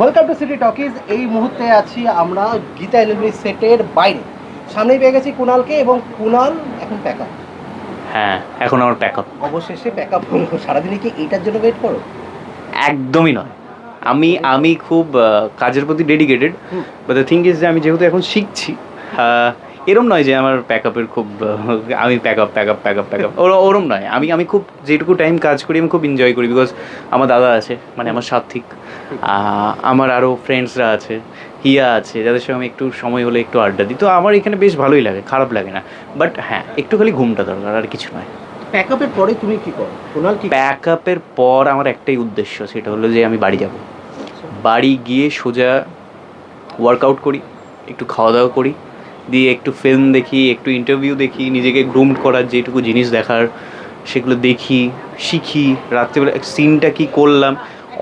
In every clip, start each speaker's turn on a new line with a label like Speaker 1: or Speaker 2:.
Speaker 1: Welcome to city talkies এই মুহূর্তে আছি আমরা গীতা এলিমেন্টারি সেটের বাইরে। সামনেই পেয়ে গেছি কুণালকে এবং কুণাল এখন প্যাক আপ
Speaker 2: হ্যাঁ এখন আমার প্যাক আপ
Speaker 1: অবশেষে প্যাক আপ হলো। সারাদিনে কি এইটার জন্য ওয়েট করো?
Speaker 2: একদমই নয়। আমি আমি খুব কাজের প্রতি dedicated. But the thing is যে আমি যেহেতু এখন শিখছি এরম নয় যে আমার প্যাক আপের খুব আমি pack up pack up pack up pack up ওরম নয়। আমি আমি খুব যেটুকু টাইম কাজ করি আমি খুব এনজয় করি বিকজ আমার দাদা আছে মানে আমার আহ, আমার আরও ফ্রেন্ডসরা আছে হিয়া আছে যাদের সঙ্গে আমি একটু সময় হলে একটু আড্ডা দিই। তো আমার এখানে বেশ ভালোই লাগে খারাপ লাগে না। বাট হ্যাঁ একটু খালি ঘুমটা দরকার আর কিছু নয়।
Speaker 1: প্যাক আপের পরে তুমি কি করো? কুণাল কি
Speaker 2: প্যাক আপের পর আমার একটাই উদ্দেশ্য সেটা হলো যে আমি বাড়ি যাব। বাড়ি গিয়ে সোজা ওয়ার্কআউট করি একটু খাওয়া দাওয়া করি দিয়ে একটু ফিল্ম দেখি একটু ইন্টারভিউ দেখি নিজেকে গ্রুম করার যেটুকু জিনিস দেখার সেগুলো দেখি শিখি। রাত্রেবেলা সিনটা কি করলাম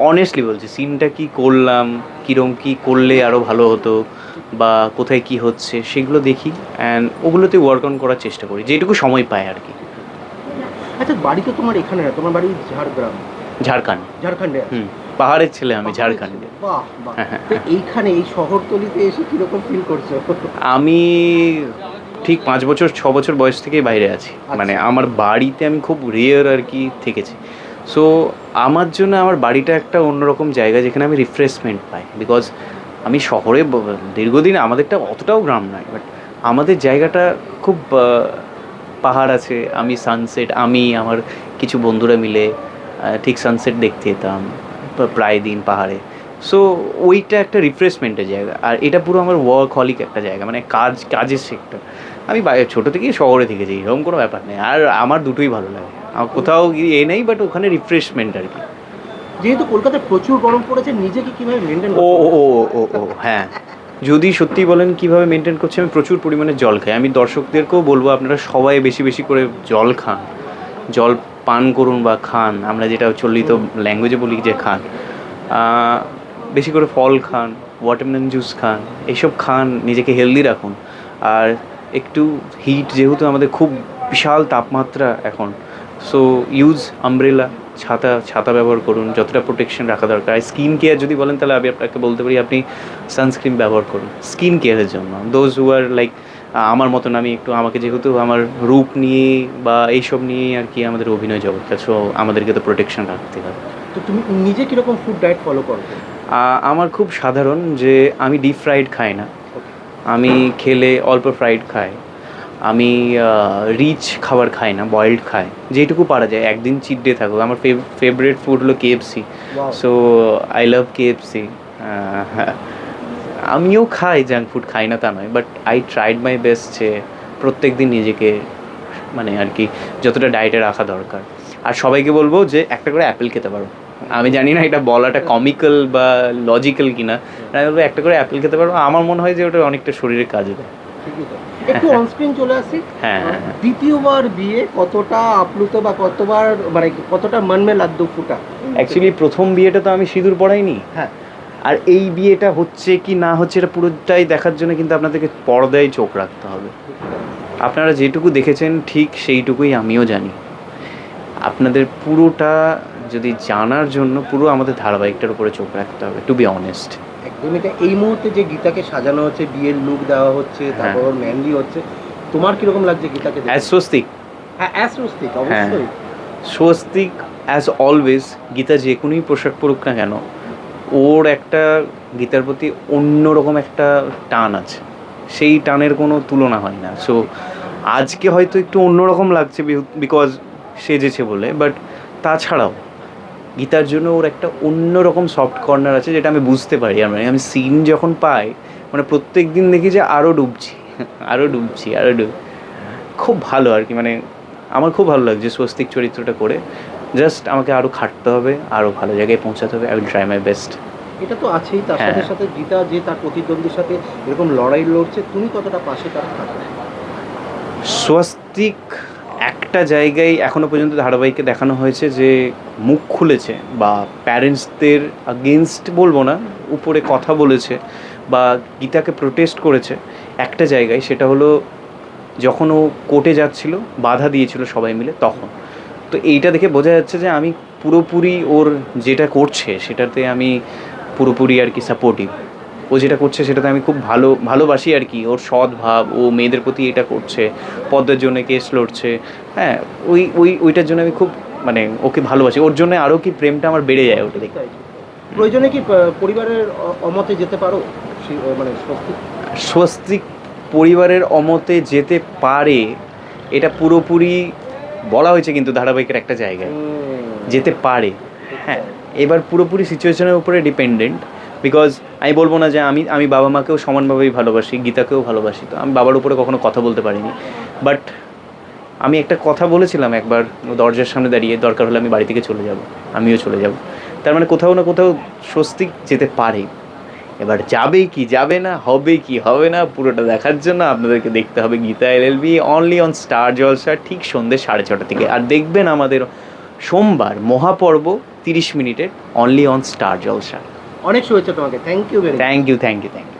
Speaker 2: অনেস্টলি বলছি সিনটা কি করলাম কীরকম কী করলে আরও ভালো হতো বা কোথায় কি হচ্ছে সেগুলো দেখি অ্যান্ড ওগুলোতে ওয়ার্ক অন করার চেষ্টা করি যেটুকু সময় পাই আর কি।
Speaker 1: আচ্ছা বাড়ি তো তোমার এখানে না তোমার বাড়ি ঝাড়গ্রাম।
Speaker 2: ঝাড়খণ্ড।
Speaker 1: ঝাড়খণ্ডে
Speaker 2: হুম পাহাড়ের ছেলে আমি ঝাড়খণ্ডে।
Speaker 1: বাহ বাহ।
Speaker 2: হ্যাঁ, হ্যাঁ,
Speaker 1: এইখানে এই শহরতলিতে এসে কীরকম ফিল করছ?
Speaker 2: আমি ঠিক পাঁচ বছর ছ বছর বয়স থেকেই বাইরে আছি। মানে আমার বাড়িতে আমি খুব রেয়ার আর কি থেকেছি। সো আমার জন্য আমার বাড়িটা একটা অন্যরকম জায়গা যেখানে আমি রিফ্রেশমেন্ট পাই। বিকজ আমি শহরে দীর্ঘদিন আমাদেরটা অতটাও গ্রাম নয় বাট আমাদের জায়গাটা খুব পাহাড় আছে, আমি সানসেট আমি, আমার কিছু বন্ধুরা মিলে ঠিক সানসেট দেখতে যেতাম প্র- প্রায় দিন পাহাড়ে। সো ওইটা একটা রিফ্রেশমেন্টের জায়গা। আর এটা পুরো আমার ওয়ার্ক হলিক একটা জায়গা মানে কাজ, কাজের সেক্টর আমি ছোটো থেকেই শহরে থেকেছি এরকম কোনো ব্যাপার নেই। আর আমার দুটোই ভালো লাগে। কোথাও গিয়ে এ নেই বাট ওখানে রিফ্রেশমেন্ট আর কি।
Speaker 1: যেহেতু কলকাতায় প্রচুর গরম পড়েছে নিজেকে কীভাবে মেনটেন
Speaker 2: ও ও ও ও, হ্যাঁ। যদি সত্যি বলেন কীভাবে মেনটেন করছি আমি প্রচুর পরিমাণে জল খাই। আমি দর্শকদেরকেও বলব আপনারা সবাই বেশি বেশি করে জল খান। জল পান করুন বা খান। আমরা যেটা চলিত ল্যাঙ্গুয়েজে বলি যে খান। বেশি করে ফল খান ওয়াটারমেলন জুস খান এসব খান নিজেকে হেলদি রাখুন। আর একটু হিট যেহেতু আমাদের খুব বিশাল তাপমাত্রা এখন সো ইউজ আমব্রেলা ছাতা ছাতা ব্যবহার করুন যতটা প্রোটেকশন রাখা দরকার। আর স্কিন কেয়ার যদি বলেন তাহলে আমি আপনাকে বলতে পারি আপনি সানস্ক্রিন ব্যবহার করুন। স্কিন কেয়ারের জন্য। দোজ হু আর লাইক আমার মতন আমি একটু আমাকে যেহেতু আমার রূপ নিয়ে বা এইসব নিয়ে আর কি আমাদের অভিনয় জগৎটা সো আমাদেরকে তো প্রোটেকশন রাখতে হবে।
Speaker 1: তো তুমি নিজে কীরকম ফুড ডায়েট ফলো করো?
Speaker 2: আমার খুব সাধারণ যে আমি ডিপ ফ্রাইড খাই না। আমি খেলে অল্প ফ্রাইড খাই। আমি রিচ খাবার খাই না বয়েলড খাই। যেটুকু পারা যায় একদিন চিট ডে থাকুক। আমার ফেভারিট ফুড হলো KFC so I love KFC আমিও খাই জাঙ্ক ফুড খাই না তা নয় but I tried my best যে প্রত্যেক দিন নিজেকে মানে আর কি যতটা ডায়েটে রাখা দরকার। আর সবাইকে বলব যে একটা করে অ্যাপেল খেতে পারো। আমি জানি না এটা বলাটা কমিক্যাল বা লজিক্যাল কিনা আমি বলব একটা করে অ্যাপেল খেতে পারো। আমার মনে হয় যে ওটা অনেকটা শরীরে কাজে দেয়।
Speaker 1: ঠিকই তো। একটু অনস্ক্রিন চলে আসি।
Speaker 2: হ্যাঁ, হ্যাঁ, হ্যাঁ।
Speaker 1: দ্বিতীয়বার বিয়ে কতটা আপ্লুত বা কতবার মানে কতটা মন মে লাদ্দু ফুটা?
Speaker 2: অ্যাকচুয়ালি প্রথম বিয়েটা তো আমি সিঁদুর পড়াইনি।
Speaker 1: হ্যাঁ।
Speaker 2: আর এই বিয়েটা হচ্ছে কি না হচ্ছে এটা পুরোটাই দেখার জন্য কিন্তু আপনাদেরকে পর্দায় চোখ রাখতে হবে। আপনারা যেটুকু দেখেছেন ঠিক সেইটুকুই আমিও জানি। আপনাদের পুরোটা যদি জানার জন্য পুরো আমাদের ধারাবাহিকটার উপরে চোখ রাখতে হবে টু বি অনেস্ট
Speaker 1: একদমই তাই। এই মুহূর্তে যে গীতাকে সাজানো হচ্ছে বিয়ের লুক দেওয়া হচ্ছে তারপর মেহেন্দি হচ্ছে তোমার কীরকম লাগছে গীতাকে
Speaker 2: অ্যাজ স্বস্তিক।
Speaker 1: হ্যাঁ অ্যাস্ট্রোস্টিক অবশ্যই।
Speaker 2: স্বস্তিক অ্যাজ অলওয়েজ গীতা যে কোনোই পোশাক পরুক না কেন ওর একটা গীতার প্রতি অন্যরকম একটা টান আছে। সেই টানের কোনো তুলনা হয় না। সো আজকে হয়তো একটু অন্যরকম লাগছে বিকজ সেজেছে বলে বাট তাছাড়াও গীতার জন্য ওর একটা অন্যরকম সফট কর্নার আছে যেটা আমি বুঝতে পারি। আর মানে আমি সিন যখন পাই মানে প্রত্যেক দিন দেখি যে আরও ডুবছি আরও ডুবছি আরও ডুব। খুব ভালো আর কি মানে আমার খুব ভালো লাগছে স্বস্তিক চরিত্রটা করে। জাস্ট আমাকে আরও খাটতে হবে আরও ভালো জায়গায় পৌঁছাতে হবে। I will try my best
Speaker 1: এটা তো আছেই তার
Speaker 2: হ্যাঁ।
Speaker 1: সাথে সাথে গীতা যে তার প্রতিদ্বন্দ্বীর সাথে এরকম লড়াই লড়ছে তুমি কতটা পাশে তার
Speaker 2: স্বস্তিক একটা জায়গায় এখনও পর্যন্ত ধারাবাহিকে দেখানো হয়েছে যে মুখ খুলেছে বা প্যারেন্টসদের আগেনস্ট বলব না, উপরে কথা বলেছে বা গীতাকে প্রোটেস্ট করেছে, একটা জায়গায় সেটা হলো যখন ও কোর্টে যাচ্ছিল, বাধা দিয়েছিল সবাই মিলে তখন। তো এইটা দেখে বোঝা যাচ্ছে যে আমি পুরোপুরি ওর যেটা করছে সেটাতে আমি পুরোপুরি আর কি সাপোর্টিভ ও যেটা করছে সেটাতে আমি খুব ভালো ভালোবাসি আর কি। ওর সদ্ভাব ও মেয়েদের প্রতি এটা করছে পদ্মের জন্য কেস লড়ছে। হ্যাঁ ওই ওই ওইটার জন্য আমি খুব মানে ওকে ভালোবাসি। ওর জন্য আরও কি প্রেমটা আমার বেড়ে যায় ওটা দেখে।
Speaker 1: প্রয়োজনে কি পরিবারের অমতে যেতে পারো? মানে স্বস্তি?
Speaker 2: স্বস্তিক পরিবারের অমতে যেতে পারে এটা পুরোপুরি বলা হয়েছে কিন্তু ধারাবাহিকের একটা জায়গায়। যেতে পারে। হ্যাঁ এবার পুরোপুরি সিচুয়েশনের উপরে ডিপেন্ডেন্ট বিকজ আমি বলব না যে আমি আমি বাবা মাকেও সমানভাবেই ভালোবাসি, গীতাকেও ভালোবাসি, তো আমি বাবার উপরে কখনো কথা বলতে পারিনি। বাট আমি একটা কথা বলেছিলাম একবার দরজার সামনে দাঁড়িয়ে, দরকার হলে আমি বাড়ি থেকে চলে যাব, আমিও চলে যাব। তার মানে কোথাও না কোথাও স্বস্তিক যেতে পারে। এবার যাবে কি, যাবে না, হবে কি, হবে না, পুরোটা দেখার জন্য আপনাদেরকে দেখতে হবে Geeta LLB only on Star Jalsha ঠিক সন্ধ্যে সাড়ে ছটা থেকে। আর দেখবেন আমাদের সোমবার মহাপর্ব তিরিশ মিনিটের অনলি অন স্টার জলসা
Speaker 1: অনেক শুভেচ্ছা তোমাকে। Thank you very
Speaker 2: thank you thank you thank you